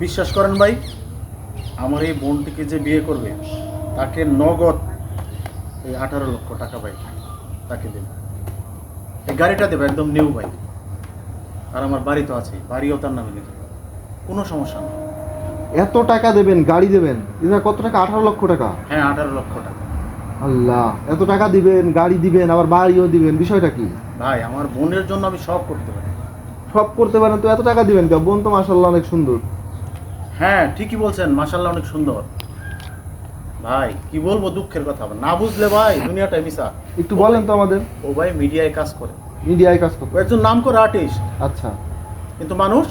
বিশ্বাস করেন ভাই আমার এই বোনটিকে যে বিয়ে করবে তাকে নগদ এই আঠারো লক্ষ টাকা ভাই তাকে দেবে এই গাড়িটা দেবে একদম নিউ ভাই। আর আমার বাড়ি তো আছে বাড়িও তার নামে লিখে। দেবে। কোনো সমস্যা নেই। এত টাকা দেবেন গাড়ি দেবেন এটা কত টাকা? আঠারো লক্ষ টাকা? হ্যাঁ আঠারো লক্ষ টাকা। আল্লাহ এত টাকা দিবেন গাড়ি দিবেন আবার বাড়িও দিবেন বিষয়টা কি? ভাই আমার বোনের জন্য আমি সব করতে পারি। সব করতে পারেন তো এত টাকা দিবেন বোন তো মাসাল্লাহ অনেক সুন্দর। হ্যাঁ ঠিকই বলছেন মাসাল্লাহ অনেক সুন্দর। ভাই কি বলব দুঃখের কথা না বুঝলে ভাই দুনিয়াটাই মিশা। একটু বলেন তো আমাদের। ও ভাই মিডিয়ায় কাজ করে। মিডিয়ায় কাজ করতে। ও একজন নাম করে আর্টিস্ট আচ্ছা। কিন্তু মানুষ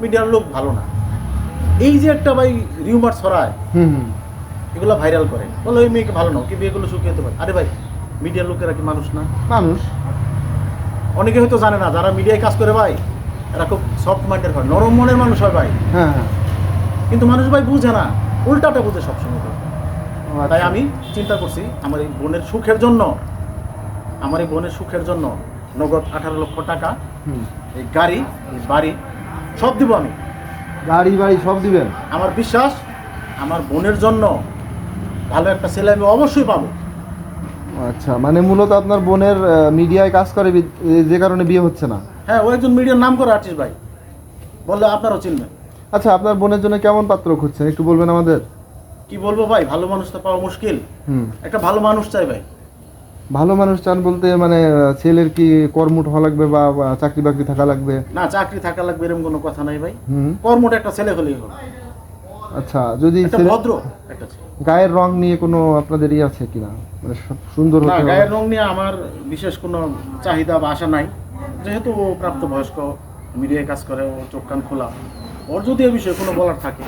মিডিয়ার লোক ভালো না। এই যে একটা ভাই রিউমার ছড়ায় হুম হুম। এগুলো ভাইরাল করে। বলো ওই মেয়েকে ভালো নাও কি বিয়েগুলো শুকিয়ে যেতে পারে। আরে ভাই মিডিয়ার লোকেরা কি মানুষ না? মানুষ। অনেকে হয়তো জানে না যারা মিডিয়ায় কাজ করে ভাই এরা খুব সফট মাইন্ডের হয় নরম মনের মানুষ হয় ভাই। হ্যাঁ হ্যাঁ। কিন্তু মানুষ ভাই বুঝে না উল্টাটা বুঝে সবসময় তাই আচ্ছা। আমি চিন্তা করছি আমার এই বোনের সুখের জন্য আমার এই বোনের সুখের জন্য নগদ আঠারো লক্ষ টাকা এই গাড়ি এই বাড়ি সব দিব আমি। গাড়ি বাড়ি সব দিবেন? আমার বিশ্বাস আমার বোনের জন্য ভালো একটা ছেলে আমি অবশ্যই পাবো। আচ্ছা মানে মূলত আপনার বোনের মিডিয়ায় কাজ করে যে কারণে বিয়ে হচ্ছে না? হ্যাঁ ও একজন মিডিয়ার নাম করে আর্টিস্ট ভাই। বললে আপনারাও চিনবেন। আচ্ছা আপনার বোনের জন্য কেমন পাত্র খুঁজছেন? একটু বলবেন আমাদের। কি বলব ভাই ভালো মানুষ তো পাওয়া মুশকিল। হুম। একটা ভালো মানুষ চাই ভাই। ভালো মানুষ চান বলতে মানে ছেলের কি কর্মঠ হওয়া লাগবে বা চাকরি বাকরি থাকা লাগবে? না চাকরি থাকা লাগবে এরকম কোনো কথা নাই ভাই। হুম। কর্মটা একটা ছেলে হলেই হবে। আচ্ছা যদি ভদ্র একটা ছেলে। গায়ের রং নিয়ে কোনো আপনাদের ই আছে কিনা? মানে সুন্দর না গায়ের রং নিয়ে আমার বিশেষ কোনো চাহিদা বা আশা নাই। যেহেতু ও প্রাপ্তবয়স্ক মিডিয়ায় কাজ করে ও চোখ কান খোলা। ওর যদি এ বিষয়ে কোনো বলার থাকে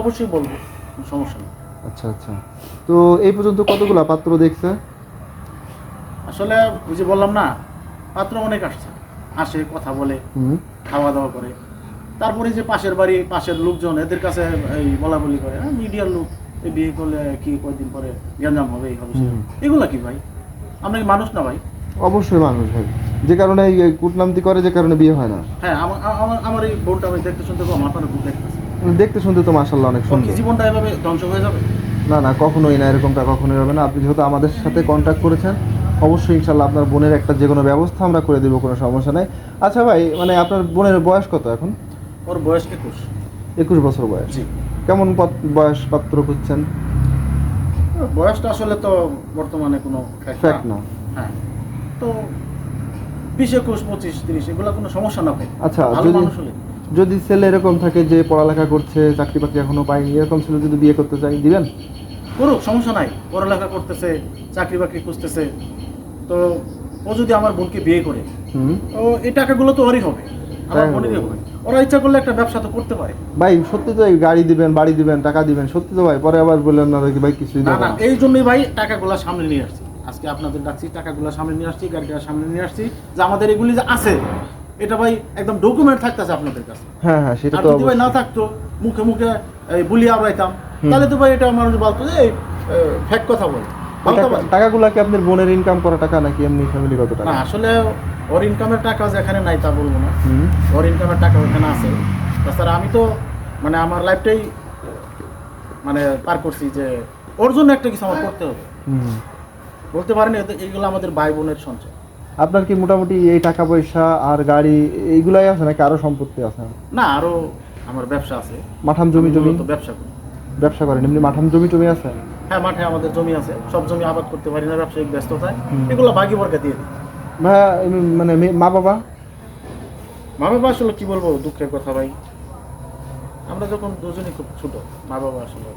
অবশ্যই বলব কোনো সমস্যা নেই। আচ্ছা আচ্ছা। তো এই পর্যন্ত কতগুলা পাত্র দেখছে? আসলে ওই যে বললাম না পাত্র অনেক আসছে। আসে কথা বলে খাওয়া দাওয়া করে। তারপরে যে পাশের বাড়ি পাশের লোকজন এদের কাছে এই বলা বলি করে হ্যাঁ মিডিয়ার লোক এই বিয়ে করলে কি কয়েকদিন পরে গ্যাঞ্জাম হবে এই হবে। এগুলা কি ভাই? আমরা কি মানুষ না ভাই? অবশ্যই মানুষ ভাই। যে কারণে এই কূটনামতি করে যে কারণে বিয়ে হয় না। হ্যাঁ আমার আমার আমার এই বোনটা আমি দেখতে শুনতে খুব দেখতেছি। মানে দেখতে শুনতে তো মাসাল্লাহ অনেক সুন্দর। জীবনটা এভাবে ধ্বংস হয়ে যাবে? না না কখনোই না এরকমটা কখনোই হবে না। আপনি যেহেতু আমাদের সাথে কন্ট্যাক্ট করেছেন অবশ্যই ইনশাল্লাহ আপনার বোনের একটা যে কোনো ব্যবস্থা আমরা করে দেবো কোনো সমস্যা নাই। আচ্ছা ভাই মানে আপনার বোনের বয়স কত এখন? ওর বয়স একুশ। একুশ বছর বয়স। জি। কেমন বয়স পাত্র খুঁজছেন? বয়সটা আসলে তো বর্তমানে কোনো ফ্যাক্ট না। হ্যাঁ। তো বিশ একুশ পঁচিশ তিরিশ এগুলো কোনো সমস্যা না ভাই। আচ্ছা, ভালো যদি- মানুষ হলে। যদি ছেলে এরকম থাকে যে পড়ালেখা করছে চাকরি বাকরি এখনও পায়নি এরকম ছেলে যদি বিয়ে করতে চাই দিবেন? করুক সমস্যা নাই। পড়ালেখা করতেছে চাকরি বাকরি খুঁজতেছে। তো ও যদি আমার বোনকে বিয়ে করে তো এই টাকাগুলো তো ওরই হবে। আমার হ্যাঁ, বোনেরই হবে। ওরা ইচ্ছা করলে একটা ব্যবসা তো করতে পারে। ভাই সত্যি তো গাড়ি দিবেন বাড়ি দিবেন টাকা দিবেন সত্যি তো ভাই। পরে আবার বললেন না ভাই কিছুই না এই জন্যই ভাই টাকাগুলো সামনে নিয়ে আসছি। আজকে আপনাদের ডাকছি টাকাগুলো সামনে নিয়ে আসছি গাড়িটা সামনে নিয়ে আসছি। যে আমাদের এগুলি যে আছে এটা ভাই একদম ডকুমেন্ট থাকতেছে আপনাদের কাছে। হ্যাঁ হ্যাঁ সেটা তো যদি ভাই না থাকতো মুখে মুখে এই বুলি আওড়াইতাম তাহলে তো ভাই এটা মানুষ বলতো যে ফ্যাক কথা বলে। টাকাগুলো কি আপনার বোনের ইনকাম করা টাকা নাকি এমনি ফ্যামিলিগত টাকা? না আসলে ওর ইনকামের টাকা যেখানে নাই তা বলব না। হুম। ওর ইনকামের টাকা ওখানে আছে। তাছাড়া আমি তো মানে আমার লাইফটাই মানে পার করছি যে ওর জন্য একটা কিছু আমার করতে হবে। হুম। বলতে পারেন এইগুলো আমাদের ভাই বোনের সঞ্চয়। আপনার কি মোটামুটি এই টাকা পয়সা আর গাড়ি এইগুলাই আছে নাকি আরও সম্পত্তি আছে? না আরও আমার ব্যবসা আছে। মাঠাম জমি জমি মূলত ব্যবসা করি। ব্যবসা করেন এমনি মাঠাম জমি টমি আছে? হ্যাঁ মাঠে আমাদের জমি আছে। সব জমি আবাদ করতে পারি না ব্যবসায়িক ব্যস্ততায়। এগুলো বাকি বর্গা দিয়ে দিই। ভাইয়া মানে মা বাবা মা বাবা? আসলে কি বলব দুঃখের কথা ভাই। আমরা যখন দুজনই খুব ছোট মা বাবা আসলে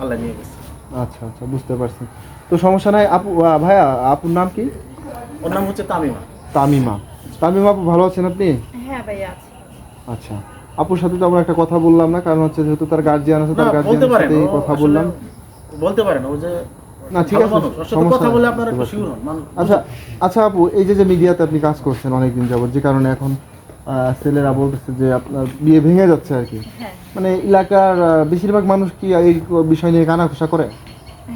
আল্লাহ নিয়ে গেছে। আচ্ছা আচ্ছা বুঝতে পারছি। তো সমস্যা নাই আপু ভাইয়া আপুর নাম কি? ওর নাম হচ্ছে তামিমা। তামিমা। তামিমা আপু ভালো আছেন আপনি? হ্যাঁ ভাইয়া আচ্ছা আপুর সাথে তো আমরা একটা কথা বললাম না কারণ হচ্ছে যেহেতু তার গার্জিয়ান আছে তার গার্জিয়ানের সাথে কথা বললাম। বলতে পারেন ও যে না ঠিক আছে সমস্যা কথা বলে আপনারা একটু শিওর হন আচ্ছা আচ্ছা আপু এই যে যে মিডিয়াতে আপনি কাজ করছেন অনেকদিন যাবত যে কারণে এখন ছেলেরা বলতেছে যে আপনার বিয়ে ভেঙে যাচ্ছে আর কি। হ্যাঁ। মানে এলাকার বেশিরভাগ মানুষ কি এই বিষয় নিয়ে কানাঘুষা করে?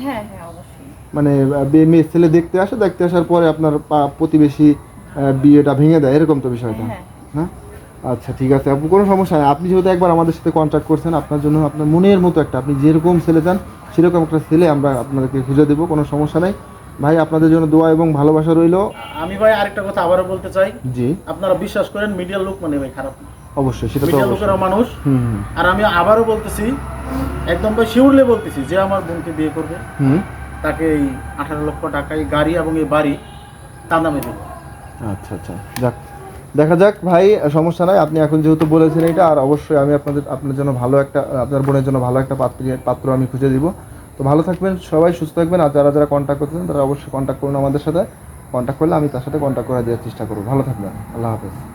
হ্যাঁ হ্যাঁ মানে বিয়ে মেয়ে ছেলে দেখতে আসে দেখতে আসার পরে আপনার প্রতিবেশী বিয়েটা ভেঙে দেয় এরকম তো বিষয়টা। হ্যাঁ। হ্যাঁ? আচ্ছা ঠিক আছে। আপু কোনো সমস্যা নেই। আপনি যেহেতু একবার আমাদের সাথে কন্ট্যাক্ট করছেন আপনার জন্য আপনার মনের মতো একটা আপনি যেরকম ছেলে চান সেরকম একটা ছেলে আমরা আপনাদেরকে খুঁজে দেবো কোনো সমস্যা নেই। ভাই আপনাদের জন্য দোয়া এবং ভালোবাসা রইল। আমি ভাই আরেকটা কথা আবারও বলতে চাই। জি। আপনারা বিশ্বাস করেন মিডিয়ার লোক মানে ভাই খারাপ না। অবশ্যই সেটা তো লোকেরা মানুষ। আর আমি আবারও বলতেছি একদম ভাই শিউরলে বলতেছি যে আমার বোনকে বিয়ে করবে হুম। তাকে এই আঠারো লক্ষ টাকা এই গাড়ি এবং এই বাড়ি তার নামে দেবো। আচ্ছা আচ্ছা যাক। দেখা যাক ভাই সমস্যা নাই আপনি এখন যেহেতু বলেছেন এটা আর অবশ্যই আমি আপনাদের আপনার জন্য ভালো একটা আপনার বোনের জন্য ভালো একটা পাত্র পাত্র আমি খুঁজে দিব। তো ভালো থাকবেন, সবাই সুস্থ থাকবেন, আর যারা যারা কন্ট্যাক্ট করতেছেন, তারা অবশ্যই কন্ট্যাক্ট করুন আমাদের সাথে। কন্ট্যাক্ট করলে আমি তার সাথে কন্ট্যাক্ট করে দেওয়ার চেষ্টা করব। ভালো থাকবেন। আল্লাহ হাফেজ।